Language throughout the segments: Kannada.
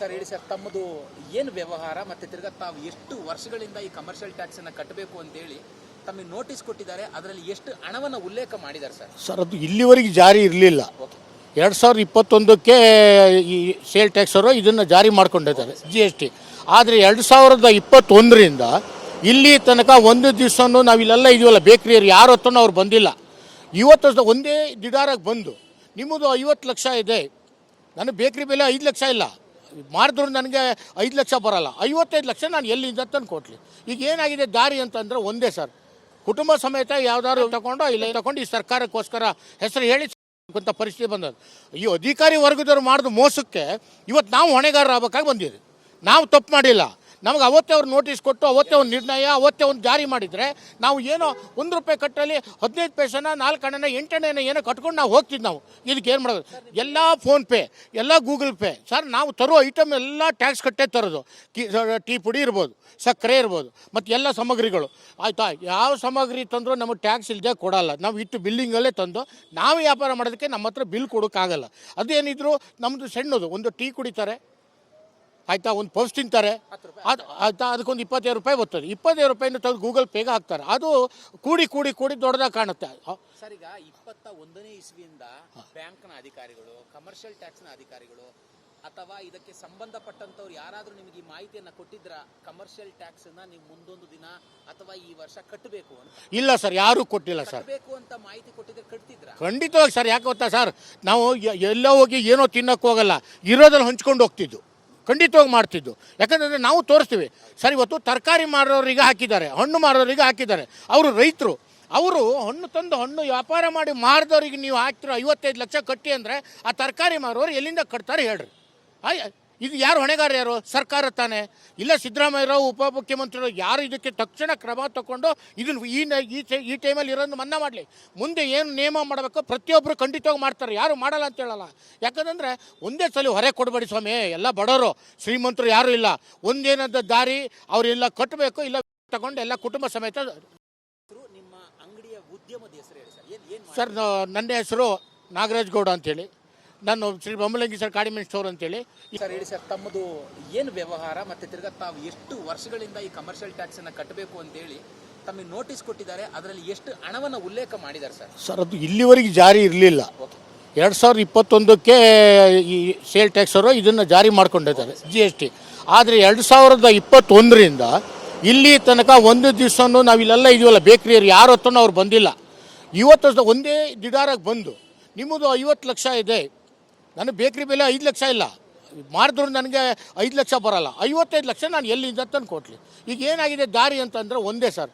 ಸರ್ ಹೇಳಿ ಸರ್ ತಮ್ಮದು ಏನು ವ್ಯವಹಾರ ಮತ್ತೆ ತಿರ್ಗಾ ತಾವು ಎಷ್ಟು ವರ್ಷಗಳಿಂದ ಈ ಕಮರ್ಷಿಯಲ್ ಟ್ಯಾಕ್ಸ್ ಅನ್ನ ಕಟ್ಟಬೇಕು ಅಂತ ಹೇಳಿ ತಮಗೆ ನೋಟಿಸ್ ಕೊಟ್ಟಿದ್ದಾರೆ. ಅದರಲ್ಲಿ ಎಷ್ಟು ಹಣವನ್ನು ಉಲ್ಲೇಖ ಮಾಡಿದ್ದಾರೆ ಸರ್? ಸರ್ ಅದು ಇಲ್ಲಿವರೆಗೆ ಜಾರಿ ಇರಲಿಲ್ಲ. ಎರಡು ಸಾವಿರದ ಇಪ್ಪತ್ತೊಂದಕ್ಕೆ ಈ ಸೇಲ್ ಟ್ಯಾಕ್ಸ್ ಅವರು ಇದನ್ನು ಜಾರಿ ಮಾಡ್ಕೊಂಡಿದ್ದಾರೆ ಜಿ ಎಸ್ ಟಿ ಆದರೆ ಎರಡು ಸಾವಿರದ ಇಪ್ಪತ್ತೊಂದರಿಂದ ಇಲ್ಲಿ ತನಕ ಒಂದು ದಿವಸನೂ ನಾವು ಇಲ್ಲೆಲ್ಲ ಇದೀವಲ್ಲ ಬೇಕ್ರಿಯರು ಯಾರು ಹೊತ್ತನೂ ಅವ್ರು ಬಂದಿಲ್ಲ. ಇವತ್ತು ಒಂದೇ ದಿಡಾರಾಗಿ ಬಂದು ನಿಮ್ಮದು ಐವತ್ತು ಲಕ್ಷ ಇದೆ. ನನ್ನ ಬೇಕ್ರಿ ಬೆಲೆ ಐದು ಲಕ್ಷ ಇಲ್ಲ. ಮಾಡಿದ್ರು ನನಗೆ ಐದು ಲಕ್ಷ ಬರೋಲ್ಲ. ಐವತ್ತೈದು ಲಕ್ಷ ನಾನು ಎಲ್ಲಿಂದ ತಂದು ಕೊಟ್ಲಿ. ಈಗ ಏನಾಗಿದೆ ದಾರಿ ಅಂತಂದ್ರೆ ಒಂದೇ ಸರ್. ಕುಟುಂಬ ಸಮೇತ ಯಾವ್ದಾದ್ರು ತಗೊಂಡು ಇಲ್ಲ ತಗೊಂಡು ಈ ಸರ್ಕಾರಕ್ಕೋಸ್ಕರ ಹೆಸರು ಹೇಳಿ ಅಂತ ಪರಿಸ್ಥಿತಿ ಬಂದದ್ದು. ಈ ಅಧಿಕಾರಿ ವರ್ಗದವ್ರು ಮಾಡಿದ ಮೋಸಕ್ಕೆ ಇವತ್ತು ನಾವು ಹೊಣೆಗಾರರು ಆಗ್ಬೇಕಾಗಿ ಬಂದಿದ್ದೀವಿ. ನಾವು ತಪ್ಪು ಮಾಡಿಲ್ಲ. ನಮ್ಗೆ ಅವತ್ತೇ ಅವ್ರು ನೋಟಿಸ್ ಕೊಟ್ಟು, ಅವತ್ತೇ ಒಂದು ನಿರ್ಣಯ, ಅವತ್ತೇ ಒಂದು ಜಾರಿ ಮಾಡಿದರೆ ನಾವು ಏನೋ ಒಂದು ರೂಪಾಯಿ ಕಟ್ಟಲ್ಲಿ ಹದಿನೈದು ಪೈಸನ, ನಾಲ್ಕು ಹಣನ ಎಂಟನೇನ ಏನೋ ಕಟ್ಕೊಂಡು ನಾವು ಹೋಗ್ತಿದ್ದು ನಾವು. ಇದಕ್ಕೆ ಏನು ಮಾಡೋದು? ಎಲ್ಲ ಫೋನ್ಪೇ ಎಲ್ಲ ಗೂಗಲ್ ಪೇ ಸರ್ ನಾವು ತರೋ ಐಟಮ್ ಎಲ್ಲ ಟ್ಯಾಕ್ಸ್ ಕಟ್ಟೇ ತರೋದು. ಟೀ ಪುಡಿ ಇರ್ಬೋದು, ಸಕ್ಕರೆ ಇರ್ಬೋದು, ಮತ್ತು ಎಲ್ಲ ಸಾಮಗ್ರಿಗಳು. ಆಯಿತಾ? ಯಾವ ಸಾಮಗ್ರಿ ತಂದರೂ ನಮಗೆ ಟ್ಯಾಕ್ಸ್ ಇಲ್ಲದೆ ಕೊಡಲ್ಲ. ನಾವು ಇಟ್ಟು ಬಿಲ್ಲಿಂಗಲ್ಲೇ ತಂದು, ನಾವು ವ್ಯಾಪಾರ ಮಾಡೋದಕ್ಕೆ ನಮ್ಮ ಹತ್ರ ಬಿಲ್ ಕೊಡೋಕ್ಕಾಗಲ್ಲ. ಅದೇನಿದ್ರು ನಮ್ಮದು ಸಣ್ಣದು, ಒಂದು ಟೀ ಕುಡಿತಾರೆ. ಆಯ್ತಾ ಒಂದು ಪೋಸ್ಟ್ ತಿಂತಾರೆ. ಅದು ಆಯ್ತಾ ಅದಕ್ಕೊಂದು ಇಪ್ಪತ್ತೈದು ರೂಪಾಯಿ ಬರ್ತದೆ. ಇಪ್ಪತ್ತೈದು ರೂಪಾಯಿನ ತೆಗೆದು ಗೂಗಲ್ ಪೇಗೆ ಹಾಕ್ತಾರೆ. ಅದು ಕೂಡಿ ಕೂಡಿ ಕೂಡಿ ದೊಡ್ಡದಾಗಿ ಕಾಣುತ್ತೆ. ಸರ್ ಈಗ ಇಪ್ಪತ್ತ ಒಂದನೇ ಇಸ್ವಿಯಿಂದ ಬ್ಯಾಂಕ್ನ ಅಧಿಕಾರಿಗಳು ಕಮರ್ಷಿಯಲ್ ಟ್ಯಾಕ್ಸ್ನ ಅಧಿಕಾರಿಗಳು ಅಥವಾ ಇದಕ್ಕೆ ಸಂಬಂಧಪಟ್ಟಂತವ್ರು ಯಾರಾದರೂ ನಿಮಗೆ ಈ ಮಾಹಿತಿಯನ್ನು ಕೊಟ್ಟಿದ್ರ? ಕಮರ್ಷಿಯಲ್ ಟ್ಯಾಕ್ಸ್ ನೀವು ಮುಂದೊಂದು ದಿನ ಅಥವಾ ಈ ವರ್ಷ ಕಟ್ಟಬೇಕು ಅಂತ? ಇಲ್ಲ ಸರ್ ಯಾರೂ ಕೊಟ್ಟಿಲ್ಲ ಸರ್. ಬೇಕು ಅಂತ ಮಾಹಿತಿ ಕೊಟ್ಟಿದ್ರೆ ಕಟ್ತಿದ್ರ? ಖಂಡಿತವಾಗಿ ಸರ್ ಯಾಕೆ ಗೊತ್ತಾ ಸರ್? ನಾವು ಎಲ್ಲ ಎಲ್ಲೋ ಹೋಗಿ ಏನೋ ತಿನ್ನಕ್ಕೆ ಹೋಗಲ್ಲ ಇರೋದ್ರಲ್ಲಿ ಹಂಚ್ಕೊಂಡು ಹೋಗ್ತಿದ್ದು. ಖಂಡಿತವಾಗಿ ಮಾಡ್ತಿದ್ದು. ಯಾಕಂದರೆ ನಾವು ತೋರಿಸ್ತೀವಿ. ಸರ್, ಇವತ್ತು ತರಕಾರಿ ಮಾರೋರಿಗೆ ಹಾಕಿದ್ದಾರೆ, ಹಣ್ಣು ಮಾರೋರಿಗೆ ಹಾಕಿದ್ದಾರೆ. ಅವರು ರೈತರು. ಅವರು ಹಣ್ಣು ತಂದು ಹಣ್ಣು ವ್ಯಾಪಾರ ಮಾಡಿ ಮಾರಿದವ್ರಿಗೆ ನೀವು ಹಾಕ್ತಿರೋ ಐವತ್ತೈದು ಲಕ್ಷ ಕಟ್ಟಿ ಅಂದರೆ ಆ ತರಕಾರಿ ಮಾರೋರು ಎಲ್ಲಿಂದ ಕಟ್ತಾರೆ ಹೇಳ್ರಿ. ಆಯ್ ಇದು ಯಾರು ಹೊಣೆಗಾರ ಯಾರು? ಸರ್ಕಾರ ತಾನೇ. ಇಲ್ಲ ಸಿದ್ದರಾಮಯ್ಯರಾವ್ ಉಪಮುಖ್ಯಮಂತ್ರಿಗಳು ಯಾರು ಇದಕ್ಕೆ ತಕ್ಷಣ ಕ್ರಮ ತಗೊಂಡು ಇದನ್ನು ಈ ಈ ಈ ಟೈಮಲ್ಲಿ ಇರೋದು ಮನ್ನಾ ಮಾಡಲಿ. ಮುಂದೆ ಏನು ನಿಯಮ ಮಾಡಬೇಕು ಪ್ರತಿಯೊಬ್ಬರು ಖಂಡಿತವಾಗಿ ಮಾಡ್ತಾರೆ. ಯಾರು ಮಾಡಲ್ಲ ಅಂತ ಹೇಳಲ್ಲ. ಯಾಕಂದರೆ ಒಂದೇ ಸಲ ಹೊರೆ ಕೊಡಬೇಡಿ ಸ್ವಾಮಿ. ಎಲ್ಲ ಬಡವರು. ಶ್ರೀಮಂತರು ಯಾರೂ ಇಲ್ಲ. ಒಂದೇನಾದ ದಾರಿ ಅವರೆಲ್ಲ ಕಟ್ಟಬೇಕು ಇಲ್ಲ ತಗೊಂಡು ಎಲ್ಲ ಕುಟುಂಬ ಸಮೇತ ನಿಮ್ಮ ಅಂಗಡಿಯ ಉದ್ಯಮದ ಹೆಸರು ಸರ್. ನನ್ನ ಹೆಸರು ನಾಗರಾಜ್ ಗೌಡ ಅಂತೇಳಿ. ನಾನು Shri Bommalingi sir condiment store ಅಂತೇಳಿ. ಸರ್ ಹೇಳಿ ಸರ್ ತಮ್ಮದು ಏನು ವ್ಯವಹಾರ ಮತ್ತೆ ತಿರ್ಗಾ ತಾವು ಎಷ್ಟು ವರ್ಷಗಳಿಂದ ಈ ಕಮರ್ಷಿಯಲ್ ಟ್ಯಾಕ್ಸ್ ಅನ್ನ ಕಟ್ಟಬೇಕು ಅಂತ ಹೇಳಿ ತಮಗೆ ನೋಟಿಸ್ ಕೊಟ್ಟಿದ್ದಾರೆ. ಅದರಲ್ಲಿ ಎಷ್ಟು ಹಣವನ್ನು ಉಲ್ಲೇಖ ಮಾಡಿದ್ದಾರೆ ಸರ್? ಸರ್ ಅದು ಇಲ್ಲಿವರೆಗೆ ಜಾರಿ ಇರಲಿಲ್ಲ. ಎರಡು ಸಾವಿರದ ಇಪ್ಪತ್ತೊಂದಕ್ಕೆ ಈ ಸೇಲ್ ಟ್ಯಾಕ್ಸ್ ಅವರು ಇದನ್ನು ಜಾರಿ ಮಾಡ್ಕೊಂಡಿದ್ದಾರೆ ಜಿ ಎಸ್ ಟಿ ಆದರೆ ಎರಡು ಸಾವಿರದ ಇಪ್ಪತ್ತೊಂದರಿಂದ ಇಲ್ಲಿ ತನಕ ಒಂದು ದಿವಸನೂ ನಾವು ಇಲ್ಲೆಲ್ಲ ಇದೀವಲ್ಲ ಬೇಕ್ರಿಯರು ಯಾರು ಹೊತ್ತನೂ ಅವ್ರು ಬಂದಿಲ್ಲ. ಇವತ್ತು ಒಂದೇ ದಿಡಾರಾಗಿ ಬಂದು ನಿಮ್ಮದು ಐವತ್ತು ಲಕ್ಷ ಇದೆ. ನನ್ನ ಬೇಕ್ರಿ ಬೆಲೆ ಐದು ಲಕ್ಷ ಇಲ್ಲ. ಮಾಡಿದ್ರು ನನಗೆ ಐದು ಲಕ್ಷ ಬರಲ್ಲ. ಐವತ್ತೈದು ಲಕ್ಷ ನಾನು ಎಲ್ಲಿಂದ ತಂದು ಕೊಟ್ಲಿ. ಈಗ ಏನಾಗಿದೆ ದಾರಿ ಅಂತಂದ್ರೆ ಒಂದೇ ಸರ್.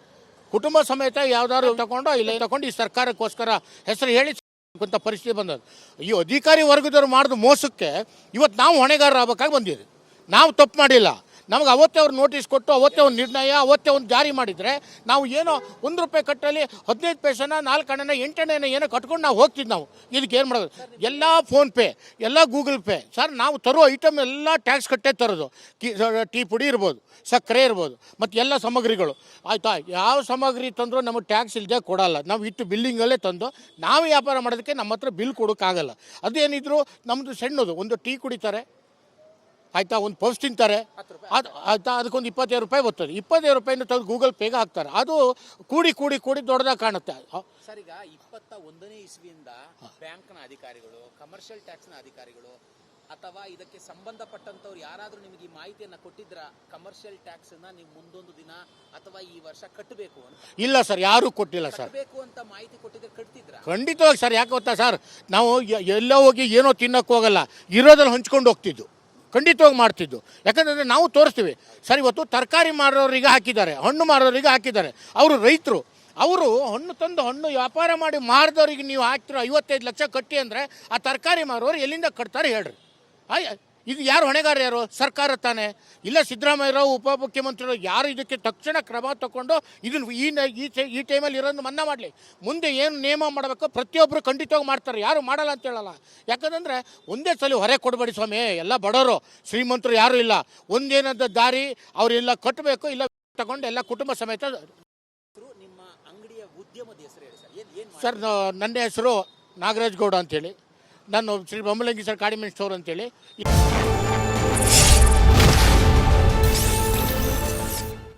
ಕುಟುಂಬ ಸಮೇತ ಯಾವ್ದಾದ್ರು ತಗೊಂಡು ಇಲ್ಲ ತಗೊಂಡು ಈ ಸರ್ಕಾರಕ್ಕೋಸ್ಕರ ಹೆಸರು ಹೇಳಿ ಅಂತ ಪರಿಸ್ಥಿತಿ ಬಂದದ್ದು. ಈ ಅಧಿಕಾರಿ ವರ್ಗದವ್ರು ಮಾಡಿದ ಮೋಸಕ್ಕೆ ಇವತ್ತು ನಾವು ಹೊಣೆಗಾರರು ಆಗ್ಬೇಕಾಗಿ ಬಂದಿದ್ದೀವಿ. ನಾವು ತಪ್ಪು ಮಾಡಿಲ್ಲ. ನಮ್ಗೆ ಅವತ್ತೇ ಅವ್ರು ನೋಟಿಸ್ ಕೊಟ್ಟು, ಅವತ್ತೇ ಒಂದು ನಿರ್ಣಯ, ಅವತ್ತೇ ಒಂದು ಜಾರಿ ಮಾಡಿದರೆ ನಾವು ಏನೋ ಒಂದು ರೂಪಾಯಿ ಕಟ್ಟಲ್ಲಿ ಹದಿನೈದು ಪೈಸನ, ನಾಲ್ಕು ಹಣನ ಎಂಟನೇನ ಏನೋ ಕಟ್ಕೊಂಡು ನಾವು ಹೋಗ್ತಿದ್ದು ನಾವು. ಇದಕ್ಕೆ ಏನು ಮಾಡೋದು? ಎಲ್ಲ ಫೋನ್ಪೇ ಎಲ್ಲ ಗೂಗಲ್ ಪೇ ಸರ್ ನಾವು ತರೋ ಐಟಮ್ ಎಲ್ಲ ಟ್ಯಾಕ್ಸ್ ಕಟ್ಟೇ ತರೋದು. ಟೀ ಪುಡಿ ಇರ್ಬೋದು, ಸಕ್ಕರೆ ಇರ್ಬೋದು, ಮತ್ತು ಎಲ್ಲ ಸಾಮಗ್ರಿಗಳು. ಆಯಿತಾ? ಯಾವ ಸಾಮಗ್ರಿ ತಂದರೂ ನಮಗೆ ಟ್ಯಾಕ್ಸ್ ಇಲ್ಲದೆ ಕೊಡಲ್ಲ. ನಾವು ಇಟ್ಟು ಬಿಲ್ಲಿಂಗಲ್ಲೇ ತಂದು, ನಾವು ವ್ಯಾಪಾರ ಮಾಡೋದಕ್ಕೆ ನಮ್ಮ ಹತ್ರ ಬಿಲ್ ಕೊಡೋಕ್ಕಾಗಲ್ಲ. ಅದೇನಿದ್ರು ನಮ್ಮದು ಸಣ್ಣದು, ಒಂದು ಟೀ ಕುಡಿತಾರೆ. ಆಯ್ತಾ ಒಂದು ಪೋಸ್ಟ್ ತಿಂತಾರೆ. ಅದು ಆಯ್ತಾ ಅದಕ್ಕೊಂದು ಇಪ್ಪತ್ತೈದು ರೂಪಾಯಿ ಬರ್ತದೆ. ಇಪ್ಪತ್ತೈದು ರೂಪಾಯಿನ ತೆಗೆದು ಗೂಗಲ್ ಪೇಗೆ ಹಾಕ್ತಾರೆ. ಅದು ಕೂಡಿ ಕೂಡಿ ಕೂಡಿ ದೊಡ್ಡದಾಗಿ ಕಾಣುತ್ತೆ. ಸರ್ ಈಗ ಇಪ್ಪತ್ತ ಒಂದನೇ ಇಸ್ವಿಯಿಂದ ಬ್ಯಾಂಕ್ನ ಅಧಿಕಾರಿಗಳು ಕಮರ್ಷಿಯಲ್ ಟ್ಯಾಕ್ಸ್ನ ಅಧಿಕಾರಿಗಳು ಅಥವಾ ಇದಕ್ಕೆ ಸಂಬಂಧಪಟ್ಟಂತವ್ರು ಯಾರಾದರೂ ನಿಮಗೆ ಈ ಮಾಹಿತಿಯನ್ನು ಕೊಟ್ಟಿದ್ರ? ಕಮರ್ಷಿಯಲ್ ಟ್ಯಾಕ್ಸ್ ನೀವು ಮುಂದೊಂದು ದಿನ ಅಥವಾ ಈ ವರ್ಷ ಕಟ್ಟಬೇಕು ಅಂತ? ಇಲ್ಲ ಸರ್ ಯಾರೂ ಕೊಟ್ಟಿಲ್ಲ ಸರ್. ಬೇಕು ಅಂತ ಮಾಹಿತಿ ಕೊಟ್ಟಿದ್ರೆ ಕಟ್ತಿದ್ರ? ಖಂಡಿತವಾಗಿ ಸರ್ ಯಾಕೆ ಗೊತ್ತಾ ಸರ್? ನಾವು ಎಲ್ಲ ಎಲ್ಲೋ ಹೋಗಿ ಏನೋ ತಿನ್ನಕ್ಕೆ ಹೋಗಲ್ಲ ಇರೋದ್ರಲ್ಲಿ ಹಂಚ್ಕೊಂಡು ಹೋಗ್ತಿದ್ದು. ಖಂಡಿತವಾಗಿ ಮಾಡ್ತಿದ್ದು. ಯಾಕಂದರೆ ನಾವು ತೋರಿಸ್ತೀವಿ. ಸರ್, ಇವತ್ತು ತರಕಾರಿ ಮಾರೋರಿಗೆ ಹಾಕಿದ್ದಾರೆ, ಹಣ್ಣು ಮಾರೋರಿಗೆ ಹಾಕಿದ್ದಾರೆ. ಅವರು ರೈತರು. ಅವರು ಹಣ್ಣು ತಂದು ಹಣ್ಣು ವ್ಯಾಪಾರ ಮಾಡಿ ಮಾರಿದವ್ರಿಗೆ ನೀವು ಹಾಕ್ತಿರೋ ಐವತ್ತೈದು ಲಕ್ಷ ಕಟ್ಟಿ ಅಂದರೆ ಆ ತರಕಾರಿ ಮಾರೋರು ಎಲ್ಲಿಂದ ಕಟ್ತಾರೆ ಹೇಳ್ರಿ. ಆಯ್ ಇದು ಯಾರು ಹೊಣೆಗಾರ ಯಾರು? ಸರ್ಕಾರ ತಾನೇ. ಇಲ್ಲ ಸಿದ್ದರಾಮಯ್ಯರಾವ್ ಉಪಮುಖ್ಯಮಂತ್ರಿಗಳು ಯಾರು ಇದಕ್ಕೆ ತಕ್ಷಣ ಕ್ರಮ ತಗೊಂಡು ಇದನ್ನು ಈ ಈ ಟೈಮಲ್ಲಿ ಇರೋದು ಮನ್ನಾ ಮಾಡಲಿ. ಮುಂದೆ ಏನು ನಿಯಮ ಮಾಡಬೇಕು ಪ್ರತಿಯೊಬ್ಬರು ಖಂಡಿತವಾಗಿ ಮಾಡ್ತಾರೆ. ಯಾರು ಮಾಡಲ್ಲ ಅಂತ ಹೇಳಲ್ಲ. ಯಾಕಂದರೆ ಒಂದೇ ಸಲ ಹೊರೆ ಕೊಡಬೇಡಿ ಸ್ವಾಮಿ. ಎಲ್ಲ ಬಡವರು. ಶ್ರೀಮಂತರು ಯಾರೂ ಇಲ್ಲ. ಒಂದೇನಾದ ದಾರಿ ಅವರೆಲ್ಲ ಕಟ್ಟಬೇಕು ಇಲ್ಲ ತಗೊಂಡು ಎಲ್ಲ ಕುಟುಂಬ ಸಮೇತ ನಿಮ್ಮ ಅಂಗಡಿಯ ಉದ್ಯಮದ ಹೆಸರು ಸರ್. ನನ್ನ ಹೆಸರು ನಾಗರಾಜ್ ಗೌಡ ಅಂತೇಳಿ. ನಾನು Shri Bommalingeshwara sir condiment store ಅಂತೇಳಿ.